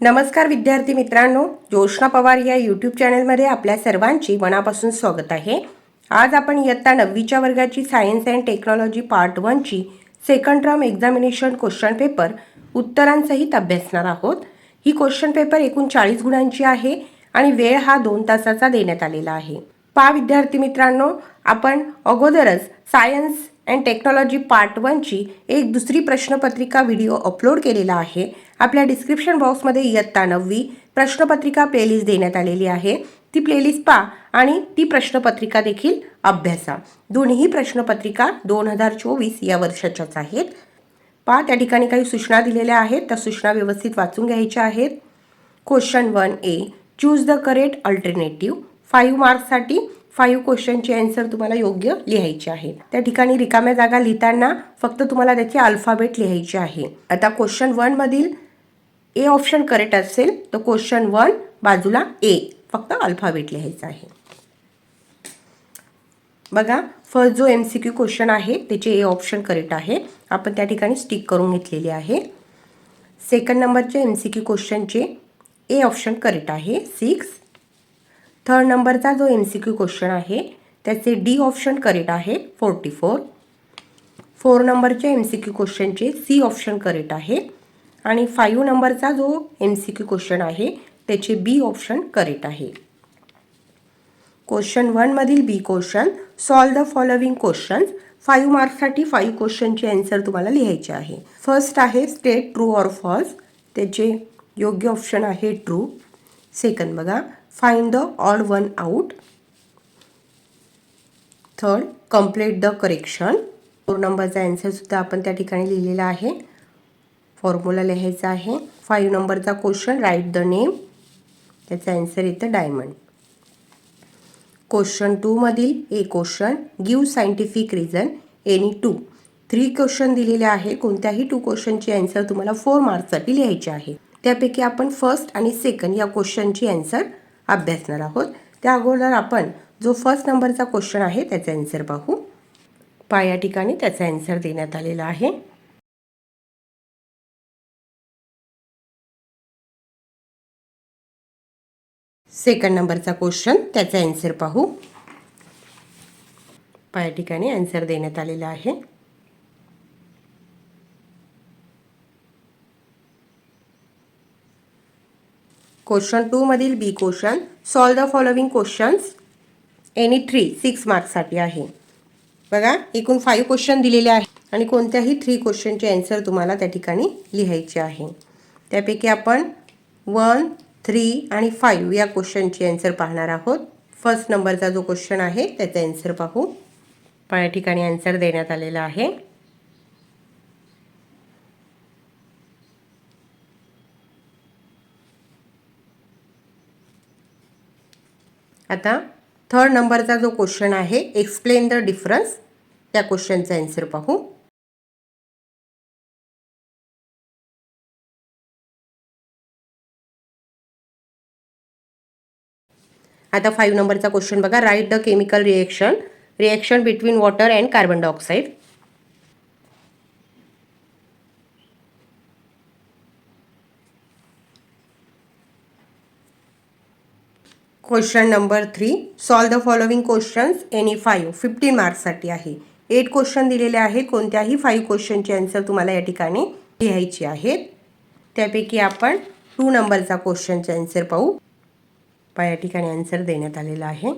नमस्कार विद्यार्थी मित्रांनो जोशना पवार या यूट्यूब चॅनलमध्ये आपल्या सर्वांची मनापासून स्वागत आहे. आज आपण इयत्ता नववीच्या वर्गाची सायन्स अँड टेक्नॉलॉजी पार्ट वनची second term examination question paper उत्तरांसहित अभ्यासणार आहोत. ही क्वेश्चन पेपर एकूण चाळीस गुणांची आहे आणि वेळ हा दोन तासाचा देण्यात आलेला आहे. पा विद्यार्थी मित्रांनो आपण अगोदरच सायन्स अँड टेक्नॉलॉजी पार्ट वनची एक दुसरी प्रश्नपत्रिका व्हिडिओ अपलोड केलेला आहे. आपल्या डिस्क्रिप्शन बॉक्समध्ये इयत्ता नववी प्रश्नपत्रिका प्लेलिस्ट देण्यात आलेली आहे. ती प्लेलिस्ट पा आणि ती प्रश्नपत्रिका देखील अभ्यासा. दोन्ही प्रश्नपत्रिका दोन हजार चोवीस या वर्षाच्याच आहेत. पहा त्या ठिकाणी काही सूचना दिलेल्या आहेत. त्या सूचना व्यवस्थित वाचून घ्यायच्या आहेत. Question one A choose the correct alternative five मार्क्ससाठी five क्वेश्चनचे आन्सर तुम्हाला योग्य लिहायचे आहे. त्या ठिकाणी रिकाम्या जागा लिहिताना फक्त तुम्हाला त्याचे अल्फाबेट लिहायचे आहे. आता क्वेश्चन वनमधील ए ऑप्शन करेक्ट असेल तर क्वेश्चन वन बाजूला ए फक्त अल्फाबेट लिहायचा आहे. बघा फर्स्ट जो एम सी क्यू क्वेश्चन आहे त्याचे ए ऑप्शन करेक्ट आहे. आपण त्या ठिकाणी स्टिक करून घेतलेले आहे. सेकंड नंबरचे M C Q question A option correct आहे. सिक्स थर्ड नंबरचा जो एम सी क्यू क्वेश्चन आहे त्याचे डी ऑप्शन करेक्ट आहे. फोर्टी फोर फोर नंबरच्या एम सी क्यू क्वेश्चनचे सी ऑप्शन करेक्ट आहे. आणि फाईव्ह नंबरचा जो एम सी क्यू क्वेश्चन आहे त्याचे बी ऑप्शन करेक्ट आहे. Question वनमधील B question solve the following questions five मार्क्ससाठी five क्वेश्चनचे आन्सर तुम्हाला लिहायचे आहे. फर्स्ट आहे स्टेट ट्रू ऑर फॉल्स त्याचे योग्य ऑप्शन आहे ट्रू सेकंड बघा find the odd one out third complete the correction four नंबरचा आन्सरसुद्धा आपण त्या ठिकाणी लिहिलेला आहे. फॉर्म्युला लिहायचा आहे. फाईव्ह नंबरचा क्वेश्चन राईट द नेम त्याचा आन्सर येतं diamond question टूमधील A question give scientific reason any two three question दिलेले आहे. कोणत्याही टू क्वेश्चनची आन्सर तुम्हाला फोर मार्क्ससाठी लिहायची आहे. त्यापैकी आपण फर्स्ट आणि सेकंड या क्वेश्चनची आन्सर अभ्यासणार आहोत. त्या अगोदर आपण जो फर्स्ट नंबरचा क्वेश्चन आहे त्याचा आन्सर पाहू. पा या ठिकाणी त्याचा आन्सर देण्यात आलेला आहे. सेकंड नंबरचा क्वेश्चन त्याचा आन्सर पाहू. या ठिकाणी आन्सर देण्यात आलेला आहे. क्वेश्चन टू मधील B question solve the following questions any three six मार्क्ससाठी आहे. बघा एकूण फाईव्ह क्वेश्चन दिलेले आहे आणि कोणत्याही थ्री क्वेश्चनचे आन्सर तुम्हाला त्या ठिकाणी लिहायचे आहे. त्यापैकी आपण वन थ्री आणि फाईव्ह या क्वेश्चनची आन्सर पाहणार आहोत. फर्स्ट नंबरचा जो क्वेश्चन आहे त्याचा आन्सर पाहू. पण या ठिकाणी आन्सर देण्यात आलेला आहे. आता थर्ड नंबरचा जो क्वेश्चन आहे एक्सप्लेन द डिफरन्स त्या क्वेश्चनचा आन्सर पाहू. आता फाईव्ह नंबरचा क्वेश्चन बघा. Write the chemical reaction reaction between water and carbon dioxide question number three solve the following questions any five fifteen मार्क्ससाठी आहे. एट क्वेश्चन दिलेले आहेत. कोणत्याही फाईव्ह क्वेश्चनचे आन्सर तुम्हाला या ठिकाणी लिहायचे आहेत. त्यापैकी आपण टू नंबरचा क्वेश्चनचे आन्सर पाहू. पा या ठिकाणी आन्सर देण्यात आलेला आहे.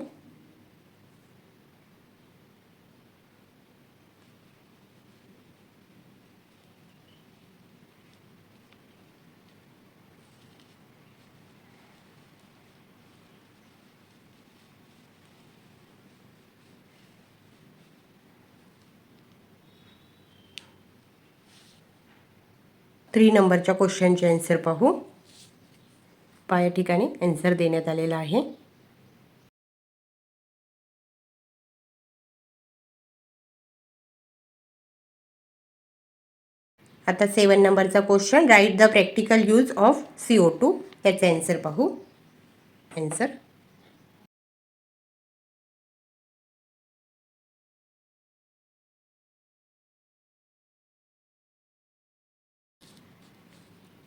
थ्री नंबरच्या क्वेश्चनचे आन्सर पाहू. पा या ठिकाणी ॲन्सर देण्यात आलेला आहे. आता सेवन नंबरचा question write the practical use of C O two याचा ॲन्सर पाहू. ॲन्सर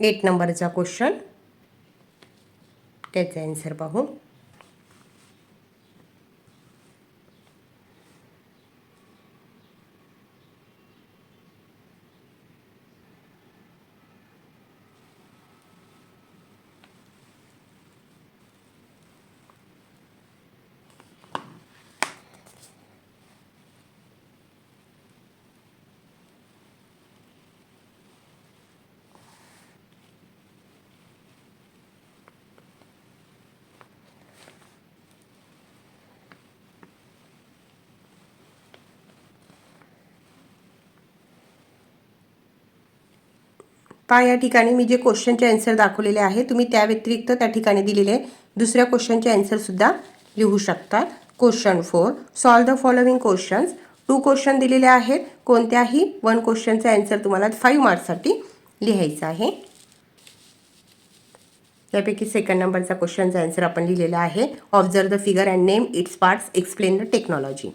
एट नंबरचा क्वेश्चन त्याचा आन्सर पाहू पहा या ठिकाणी मी जे क्वेश्चनचे आन्सर दाखवलेले आहे तुम्ही त्या व्यतिरिक्त त्या ठिकाणी दिलेले दुसऱ्या क्वेश्चनचे आन्सरसुद्धा लिहू शकतात question four solve the following questions two question दिलेले आहेत. कोणत्याही वन क्वेश्चनचा आन्सर तुम्हाला फाईव्ह मार्क्ससाठी लिहायचं आहे. त्यापैकी सेकंड नंबरचा क्वेश्चनचा आन्सर आपण लिहिलेला आहे. Observe the figure and name its parts explain the technology